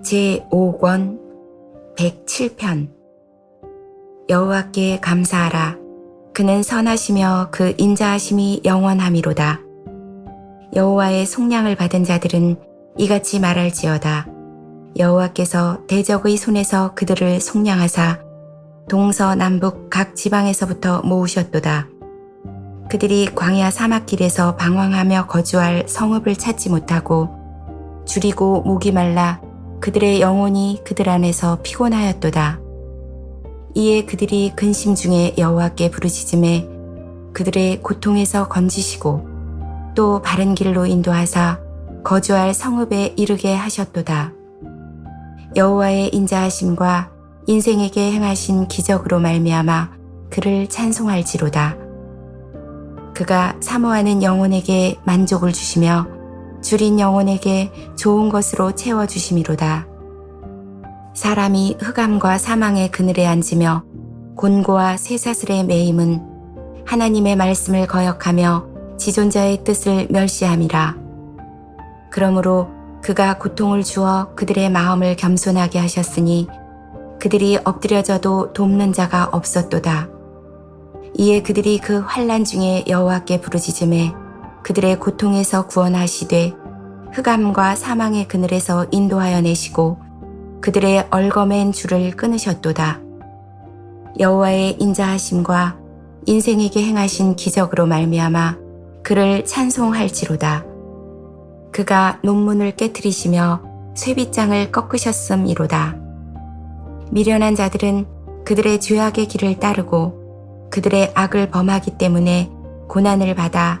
제5권 107편. 여호와께 감사하라. 그는 선하시며 그 인자하심이 영원함이로다. 여호와의 속량을 받은 자들은 이같이 말할지어다. 여호와께서 대적의 손에서 그들을 속량하사 동서남북 각 지방에서부터 모으셨도다. 그들이 광야 사막길에서 방황하며 거주할 성읍을 찾지 못하고 줄이고 목이 말라 그들의 영혼이 그들 안에서 피곤하였도다. 이에 그들이 근심 중에 여호와께 부르짖음에 그들의 고통에서 건지시고 또 바른 길로 인도하사 거주할 성읍에 이르게 하셨도다. 여호와의 인자하심과 인생에게 행하신 기적으로 말미암아 그를 찬송할지로다. 그가 사모하는 영혼에게 만족을 주시며 줄인 영혼에게 좋은 것으로 채워주심이로다. 사람이 흑암과 사망의 그늘에 앉으며 곤고와 쇠사슬에 매임은 하나님의 말씀을 거역하며 지존자의 뜻을 멸시함이라. 그러므로 그가 고통을 주어 그들의 마음을 겸손하게 하셨으니 그들이 엎드려져도 돕는 자가 없었도다. 이에 그들이 그 환란 중에 여호와께 부르짖음에 그들의 고통에서 구원하시되 흑암과 사망의 그늘에서 인도하여 내시고 그들의 얼거맨 줄을 끊으셨도다. 여호와의 인자하심과 인생에게 행하신 기적으로 말미암아 그를 찬송할지로다. 그가 논문을 깨뜨리시며 쇠빗장을 꺾으셨음이로다. 미련한 자들은 그들의 죄악의 길을 따르고 그들의 악을 범하기 때문에 고난을 받아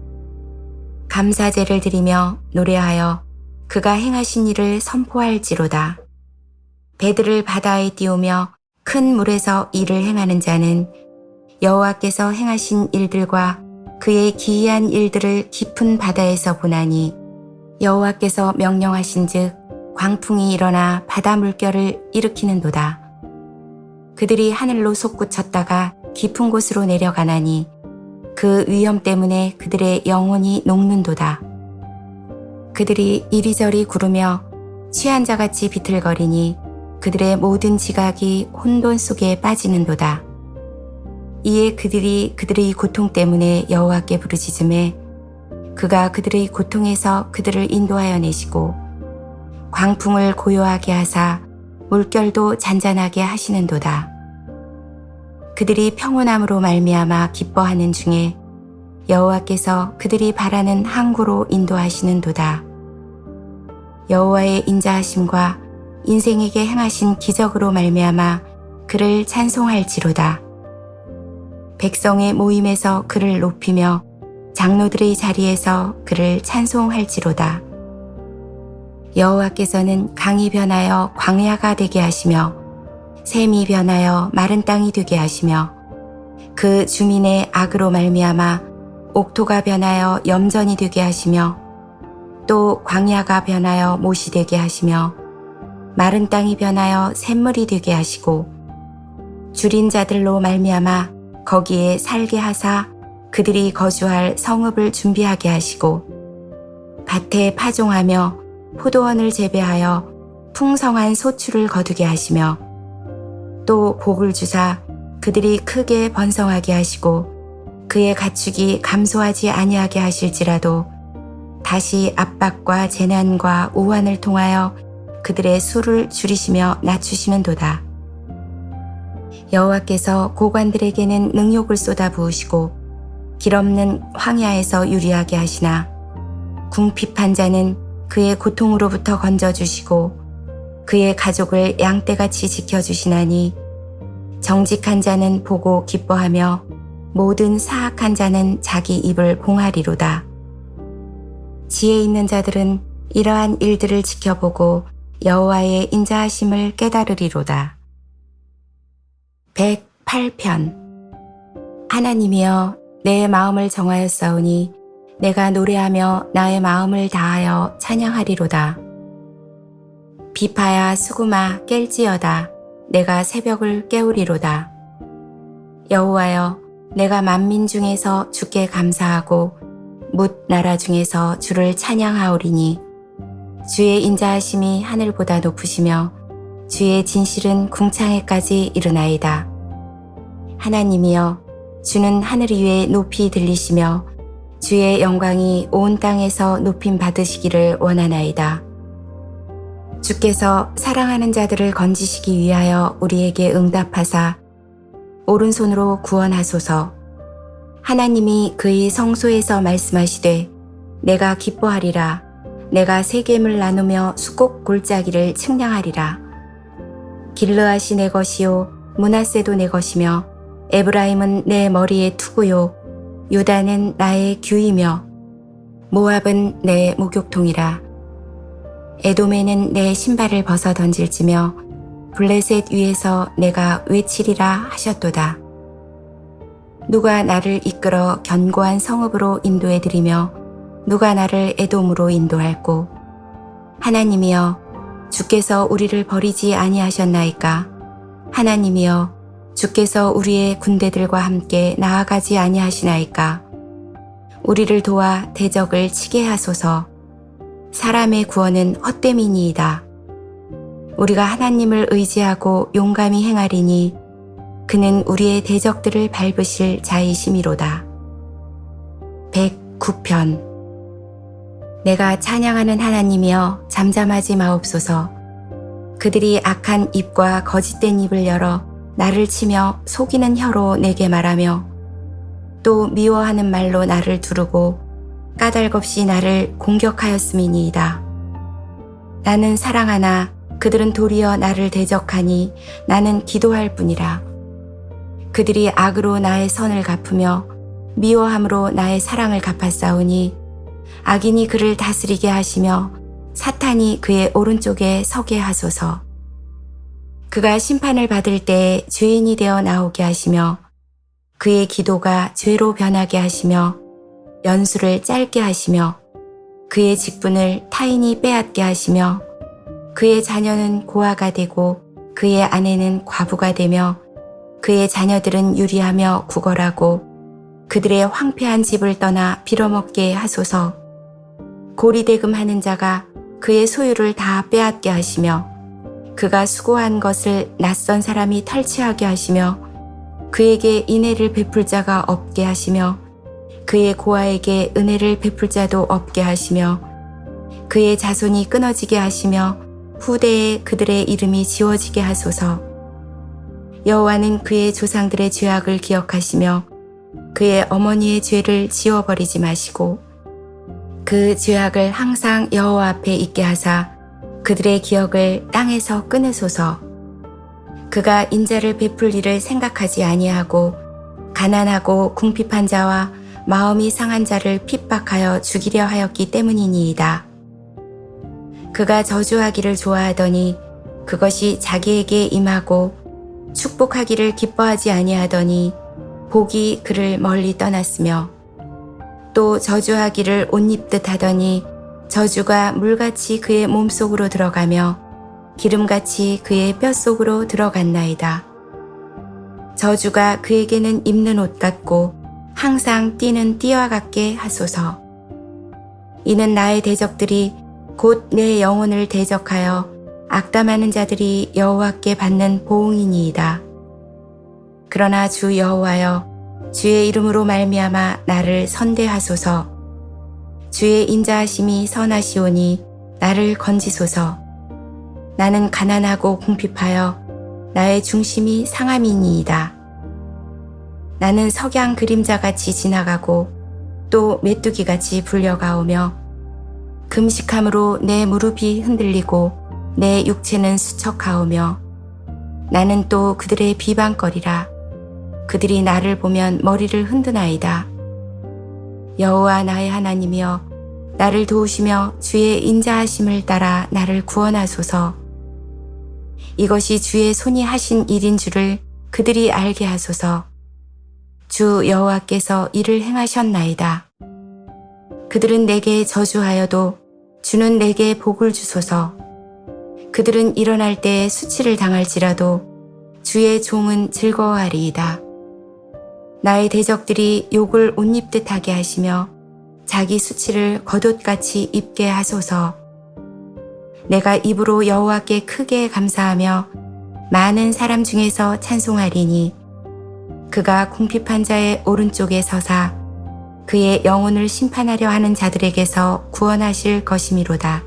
감사제를 드리며 노래하여 그가 행하신 일을 선포할지로다. 배들을 바다에 띄우며 큰 물에서 일을 행하는 자는 여호와께서 행하신 일들과 그의 기이한 일들을 깊은 바다에서 보나니 여호와께서 명령하신즉 광풍이 일어나 바다 물결을 일으키는도다. 그들이 하늘로 솟구쳤다가 깊은 곳으로 내려가나니 그 위험 때문에 그들의 영혼이 녹는도다. 그들이 이리저리 구르며 취한 자같이 비틀거리니 그들의 모든 지각이 혼돈 속에 빠지는도다. 이에 그들이 그들의 고통 때문에 여호와께 부르짖음에 그가 그들의 고통에서 그들을 인도하여 내시고 광풍을 고요하게 하사 물결도 잔잔하게 하시는도다. 그들이 평온함으로 말미암아 기뻐하는 중에 여호와께서 그들이 바라는 항구로 인도하시는도다. 여호와의 인자하심과 인생에게 행하신 기적으로 말미암아 그를 찬송할지로다. 백성의 모임에서 그를 높이며 장로들의 자리에서 그를 찬송할지로다. 여호와께서는 강이 변하여 광야가 되게 하시며 샘이 변하여 마른 땅이 되게 하시며 그 주민의 악으로 말미암아 옥토가 변하여 염전이 되게 하시며 또 광야가 변하여 못이 되게 하시며 마른 땅이 변하여 샘물이 되게 하시고 줄인 자들로 말미암아 거기에 살게 하사 그들이 거주할 성읍을 준비하게 하시고 밭에 파종하며 포도원을 재배하여 풍성한 소출을 거두게 하시며 또 복을 주사 그들이 크게 번성하게 하시고 그의 가축이 감소하지 아니하게 하실지라도 다시 압박과 재난과 우환을 통하여 그들의 수를 줄이시며 낮추시는도다. 여호와께서 고관들에게는 능욕을 쏟아 부으시고 길 없는 황야에서 유리하게 하시나 궁핍한 자는 그의 고통으로부터 건져주시고 그의 가족을 양떼같이 지켜주시나니 정직한 자는 보고 기뻐하며 모든 사악한 자는 자기 입을 봉하리로다. 지혜 있는 자들은 이러한 일들을 지켜보고 여호와의 인자하심을 깨달으리로다. 108편 하나님이여 내 마음을 정하였사오니 내가 노래하며 나의 마음을 다하여 찬양하리로다. 비파야 수구마 깰지어다 내가 새벽을 깨우리로다. 여호와여 내가 만민 중에서 주께 감사하고 뭇 나라 중에서 주를 찬양하오리니 주의 인자하심이 하늘보다 높으시며 주의 진실은 궁창에까지 이르나이다. 하나님이여 주는 하늘 위에 높이 들리시며 주의 영광이 온 땅에서 높임 받으시기를 원하나이다. 주께서 사랑하는 자들을 건지시기 위하여 우리에게 응답하사 오른손으로 구원하소서. 하나님이 그의 성소에서 말씀하시되 내가 기뻐하리라. 내가 세겜을 나누며 수곡 골짜기를 측량하리라. 길르앗이 내 것이요 문하세도 내 것이며 에브라임은 내 머리의 투구요 유다는 나의 규이며 모압은 내 목욕통이라. 에돔에는 내 신발을 벗어 던질지며 블레셋 위에서 내가 외치리라 하셨도다. 누가 나를 이끌어 견고한 성읍으로 인도해 드리며 누가 나를 에돔으로 인도할꼬? 하나님이여 주께서 우리를 버리지 아니하셨나이까? 하나님이여 주께서 우리의 군대들과 함께 나아가지 아니하시나이까? 우리를 도와 대적을 치게 하소서 사람의 구원은 헛됨이니이다 우리가 하나님을 의지하고 용감히 행하리니 그는 우리의 대적들을 밟으실 자이심이로다. 109편 내가 찬양하는 하나님이여 잠잠하지 마옵소서. 그들이 악한 입과 거짓된 입을 열어 나를 치며 속이는 혀로 내게 말하며 또 미워하는 말로 나를 두르고 까닭없이 나를 공격하였음이니이다. 나는 사랑하나 그들은 도리어 나를 대적하니 나는 기도할 뿐이라. 그들이 악으로 나의 선을 갚으며 미워함으로 나의 사랑을 갚았사오니 악인이 그를 다스리게 하시며 사탄이 그의 오른쪽에 서게 하소서. 그가 심판을 받을 때에 죄인이 되어 나오게 하시며 그의 기도가 죄로 변하게 하시며 연수를 짧게 하시며 그의 직분을 타인이 빼앗게 하시며 그의 자녀는 고아가 되고 그의 아내는 과부가 되며 그의 자녀들은 유리하며 구걸하고 그들의 황폐한 집을 떠나 빌어먹게 하소서. 고리대금 하는 자가 그의 소유를 다 빼앗게 하시며 그가 수고한 것을 낯선 사람이 탈취하게 하시며 그에게 인애를 베풀 자가 없게 하시며 그의 고아에게 은혜를 베풀 자도 없게 하시며 그의 자손이 끊어지게 하시며 후대에 그들의 이름이 지워지게 하소서. 여호와는 그의 조상들의 죄악을 기억하시며 그의 어머니의 죄를 지워버리지 마시고 그 죄악을 항상 여호와 앞에 있게 하사 그들의 기억을 땅에서 끊으소서. 그가 인자를 베풀 일을 생각하지 아니하고 가난하고 궁핍한 자와 마음이 상한 자를 핍박하여 죽이려 하였기 때문이니이다. 그가 저주하기를 좋아하더니 그것이 자기에게 임하고 축복하기를 기뻐하지 아니하더니 복이 그를 멀리 떠났으며 또 저주하기를 옷 입듯 하더니 저주가 물같이 그의 몸속으로 들어가며 기름같이 그의 뼛속으로 들어갔나이다. 저주가 그에게는 입는 옷 같고 항상 뛰는 띠와 같게 하소서. 이는 나의 대적들이 곧 내 영혼을 대적하여 악담하는 자들이 여호와께 받는 보응이니이다. 그러나 주 여호와여 주의 이름으로 말미암아 나를 선대하소서. 주의 인자하심이 선하시오니 나를 건지소서. 나는 가난하고 궁핍하여 나의 중심이 상함이니이다. 나는 석양 그림자같이 지나가고 또 메뚜기같이 불려가오며 금식함으로 내 무릎이 흔들리고 내 육체는 수척하오며 나는 또 그들의 비방거리라 그들이 나를 보면 머리를 흔드나이다 여호와 나의 하나님이여 나를 도우시며 주의 인자하심을 따라 나를 구원하소서. 이것이 주의 손이 하신 일인 줄을 그들이 알게 하소서. 주 여호와께서 이를 행하셨나이다. 그들은 내게 저주하여도 주는 내게 복을 주소서. 그들은 일어날 때에 수치를 당할지라도 주의 종은 즐거워하리이다. 나의 대적들이 욕을 옷 입듯 하게 하시며 자기 수치를 겉옷같이 입게 하소서. 내가 입으로 여호와께 크게 감사하며 많은 사람 중에서 찬송하리니 그가 궁핍한 자의 오른쪽에 서사 그의 영혼을 심판하려 하는 자들에게서 구원하실 것이미로다.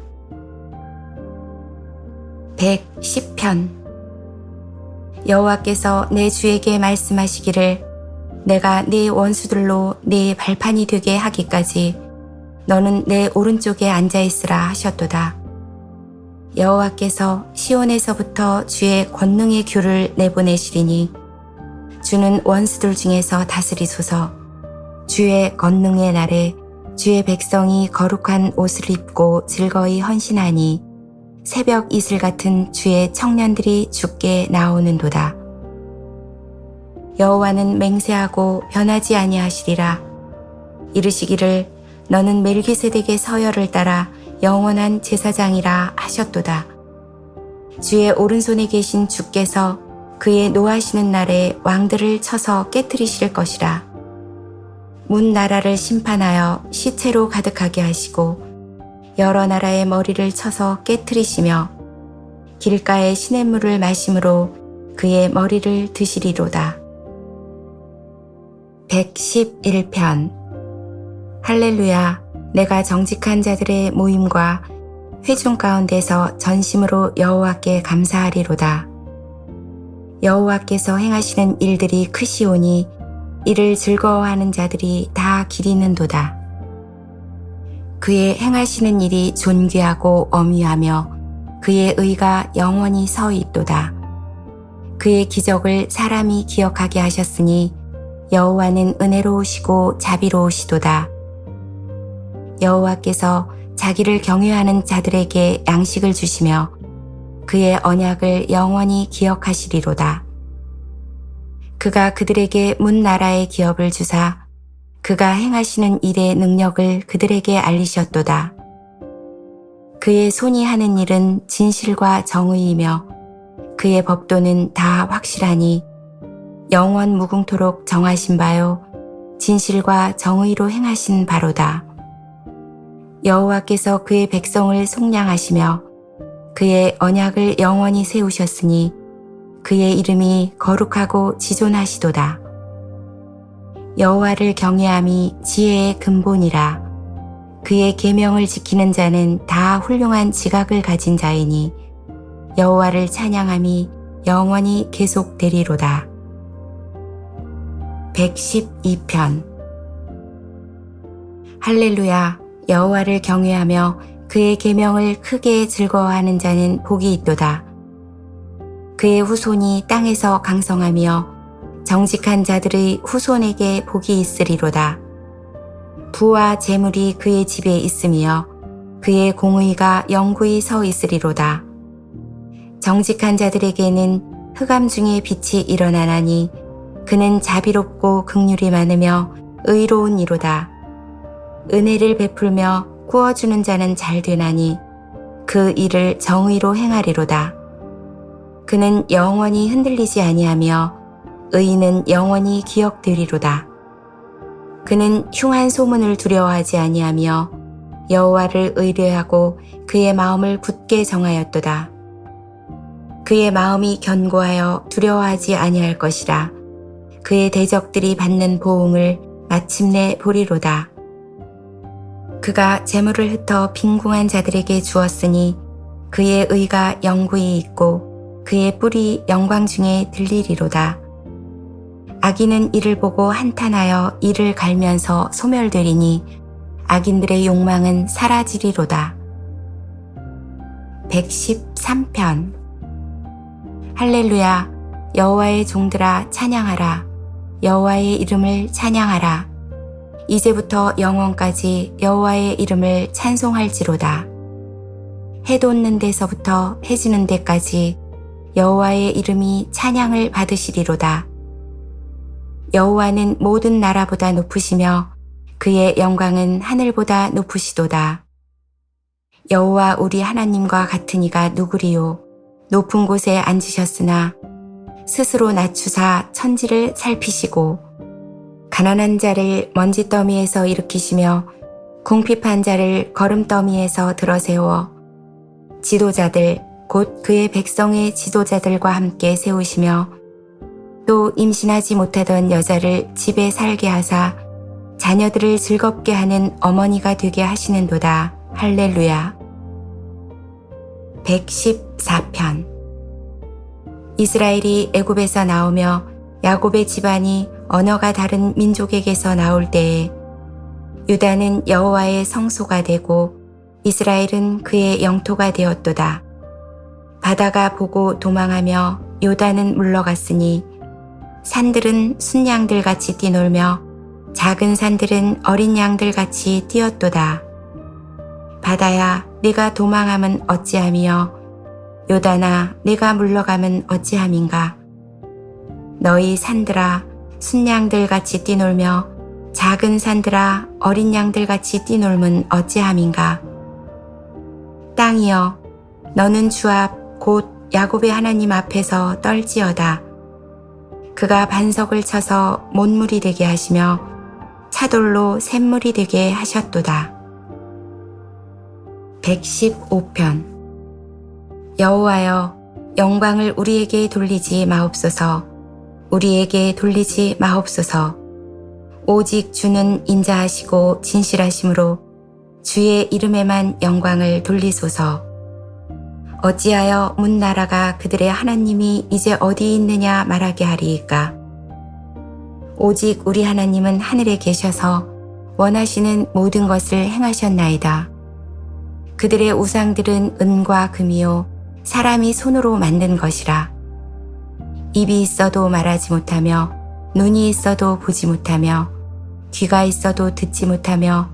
110편 여호와께서 내 주에게 말씀하시기를 내가 네 원수들로 네 발판이 되게 하기까지 너는 내 오른쪽에 앉아 있으라 하셨도다. 여호와께서 시온에서부터 주의 권능의 규를 내보내시리니 주는 원수들 중에서 다스리소서 주의 권능의 날에 주의 백성이 거룩한 옷을 입고 즐거이 헌신하니 새벽 이슬 같은 주의 청년들이 죽게 나오는도다. 여호와는 맹세하고 변하지 아니하시리라. 이르시기를 너는 멜기세덱의 서열을 따라 영원한 제사장이라 하셨도다. 주의 오른손에 계신 주께서 그의 노하시는 날에 왕들을 쳐서 깨뜨리실 것이라. 문 나라를 심판하여 시체로 가득하게 하시고 여러 나라의 머리를 쳐서 깨뜨리시며 길가의 시냇물을 마심으로 그의 머리를 드시리로다. 111편 할렐루야 내가 정직한 자들의 모임과 회중 가운데서 전심으로 여호와께 감사하리로다. 여호와께서 행하시는 일들이 크시오니 이를 즐거워하는 자들이 다 기리는도다. 그의 행하시는 일이 존귀하고 엄위하며 그의 의가 영원히 서 있도다. 그의 기적을 사람이 기억하게 하셨으니 여호와는 은혜로우시고 자비로우시도다. 여호와께서 자기를 경외하는 자들에게 양식을 주시며 그의 언약을 영원히 기억하시리로다. 그가 그들에게 문 나라의 기업을 주사 그가 행하시는 일의 능력을 그들에게 알리셨도다. 그의 손이 하는 일은 진실과 정의이며 그의 법도는 다 확실하니 영원 무궁토록 정하신 바요 진실과 정의로 행하신 바로다. 여호와께서 그의 백성을 속량하시며 그의 언약을 영원히 세우셨으니 그의 이름이 거룩하고 지존하시도다. 여호와를 경외함이 지혜의 근본이라 그의 계명을 지키는 자는 다 훌륭한 지각을 가진 자이니 여호와를 찬양함이 영원히 계속되리로다. 112편 할렐루야 여호와를 경외하며 그의 계명을 크게 즐거워하는 자는 복이 있도다. 그의 후손이 땅에서 강성하며 정직한 자들의 후손에게 복이 있으리로다. 부와 재물이 그의 집에 있으며 그의 공의가 영구히 서 있으리로다. 정직한 자들에게는 흑암 중에 빛이 일어나나니 그는 자비롭고 극률이 많으며 의로운 이로다. 은혜를 베풀며 구워주는 자는 잘 되나니 그 일을 정의로 행하리로다. 그는 영원히 흔들리지 아니하며 의인은 영원히 기억되리로다. 그는 흉한 소문을 두려워하지 아니하며 여호와를 의뢰하고 그의 마음을 굳게 정하였도다. 그의 마음이 견고하여 두려워하지 아니할 것이라. 그의 대적들이 받는 보응을 마침내 보리로다. 그가 재물을 흩어 빈궁한 자들에게 주었으니 그의 의가 영구히 있고 그의 뿔이 영광 중에 들리리로다. 악인은 이를 보고 한탄하여 이를 갈면서 소멸되리니 악인들의 욕망은 사라지리로다. 113편 할렐루야 여호와의 종들아 찬양하라 여호와의 이름을 찬양하라 이제부터 영원까지 여호와의 이름을 찬송할지로다. 해 돋는 데서부터 해 지는 데까지 여호와의 이름이 찬양을 받으시리로다. 여호와는 모든 나라보다 높으시며 그의 영광은 하늘보다 높으시도다. 여호와 우리 하나님과 같은 이가 누구리요? 높은 곳에 앉으셨으나 스스로 낮추사 천지를 살피시고 가난한 자를 먼지 더미에서 일으키시며 궁핍한 자를 거름 더미에서 들어세워 지도자들 곧 그의 백성의 지도자들과 함께 세우시며 또 임신하지 못하던 여자를 집에 살게 하사 자녀들을 즐겁게 하는 어머니가 되게 하시는도다. 할렐루야. 114편 이스라엘이 애굽에서 나오며 야곱의 집안이 언어가 다른 민족에게서 나올 때에 유다는 여호와의 성소가 되고 이스라엘은 그의 영토가 되었도다. 바다가 보고 도망하며 요단은 물러갔으니 산들은 순양들 같이 뛰놀며 작은 산들은 어린 양들 같이 뛰었도다. 바다야, 네가 도망함은 어찌함이여? 요단아, 네가 물러가면 어찌함인가? 너희 산들아, 순양들 같이 뛰놀며 작은 산들아, 어린 양들 같이 뛰놀면 어찌함인가? 땅이여, 너는 주 앞 곧 야곱의 하나님 앞에서 떨지어다. 그가 반석을 쳐서 못물이 되게 하시며 차돌로 샘물이 되게 하셨도다. 115편 여호와여 영광을 우리에게 돌리지 마옵소서 우리에게 돌리지 마옵소서. 오직 주는 인자하시고 진실하심으로 주의 이름에만 영광을 돌리소서. 어찌하여 문 나라가 그들의 하나님이 이제 어디 있느냐 말하게 하리이까? 오직 우리 하나님은 하늘에 계셔서 원하시는 모든 것을 행하셨나이다. 그들의 우상들은 은과 금이요 사람이 손으로 만든 것이라 입이 있어도 말하지 못하며 눈이 있어도 보지 못하며 귀가 있어도 듣지 못하며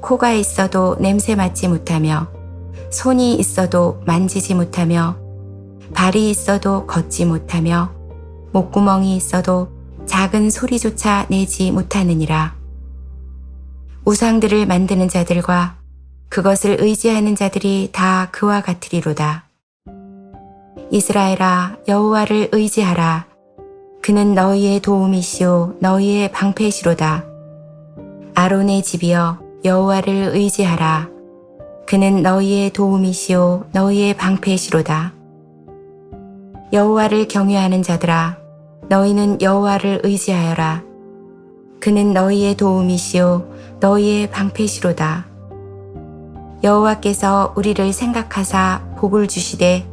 코가 있어도 냄새 맡지 못하며 손이 있어도 만지지 못하며 발이 있어도 걷지 못하며 목구멍이 있어도 작은 소리조차 내지 못하느니라. 우상들을 만드는 자들과 그것을 의지하는 자들이 다 그와 같으리로다. 이스라엘아 여호와를 의지하라. 그는 너희의 도움이시오 너희의 방패시로다. 아론의 집이여 여호와를 의지하라. 그는 너희의 도움이시오 너희의 방패시로다. 여호와를 경외하는 자들아 너희는 여호와를 의지하여라. 그는 너희의 도움이시오 너희의 방패시로다. 여호와께서 우리를 생각하사 복을 주시되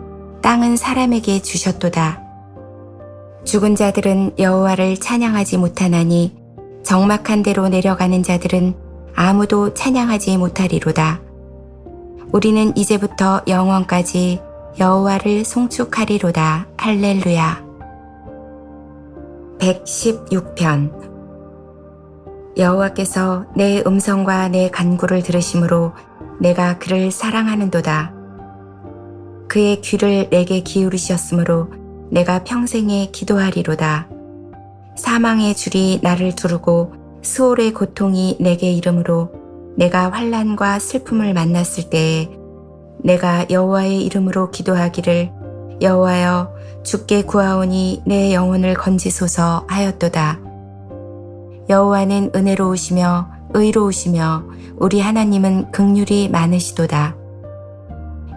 땅은 사람에게 주셨도다. 죽은 자들은 여호와를 찬양하지 못하나니 적막한 데로 내려가는 자들은 아무도 찬양하지 못하리로다. 우리는 이제부터 영원까지 여호와를 송축하리로다. 할렐루야. 116편 여호와께서 내 음성과 내 간구를 들으심으로 내가 그를 사랑하는도다. 그의 귀를 내게 기울이셨으므로 내가 평생에 기도하리로다. 사망의 줄이 나를 두르고 수월의 고통이 내게 이름으로 내가 환란과 슬픔을 만났을 때에 내가 여호와의 이름으로 기도하기를 여호와여 주께 구하오니 내 영혼을 건지소서 하였도다. 여호와는 은혜로우시며 의로우시며 우리 하나님은 극률이 많으시도다.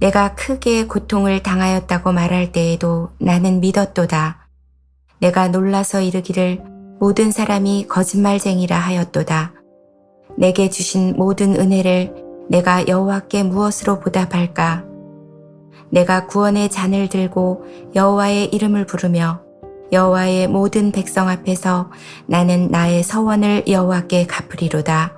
내가 크게 고통을 당하였다고 말할 때에도 나는 믿었도다. 내가 놀라서 이르기를 모든 사람이 거짓말쟁이라 하였도다. 내게 주신 모든 은혜를 내가 여호와께 무엇으로 보답할까? 내가 구원의 잔을 들고 여호와의 이름을 부르며 여호와의 모든 백성 앞에서 나는 나의 서원을 여호와께 갚으리로다.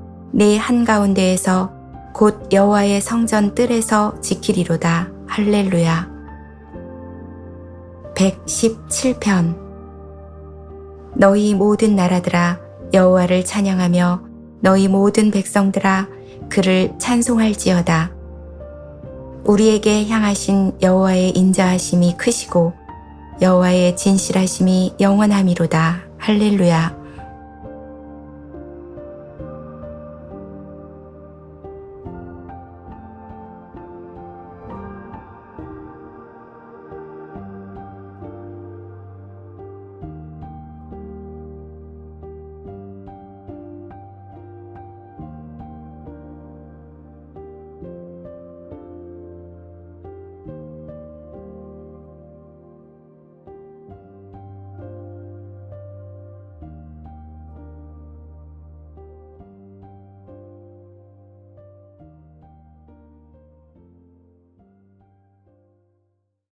내 한가운데에서 곧 여호와의 성전 뜰에서 지키리로다. 할렐루야. 117편 너희 모든 나라들아 여호와를 찬양하며 너희 모든 백성들아 그를 찬송할지어다. 우리에게 향하신 여호와의 인자하심이 크시고 여호와의 진실하심이 영원함이로다. 할렐루야.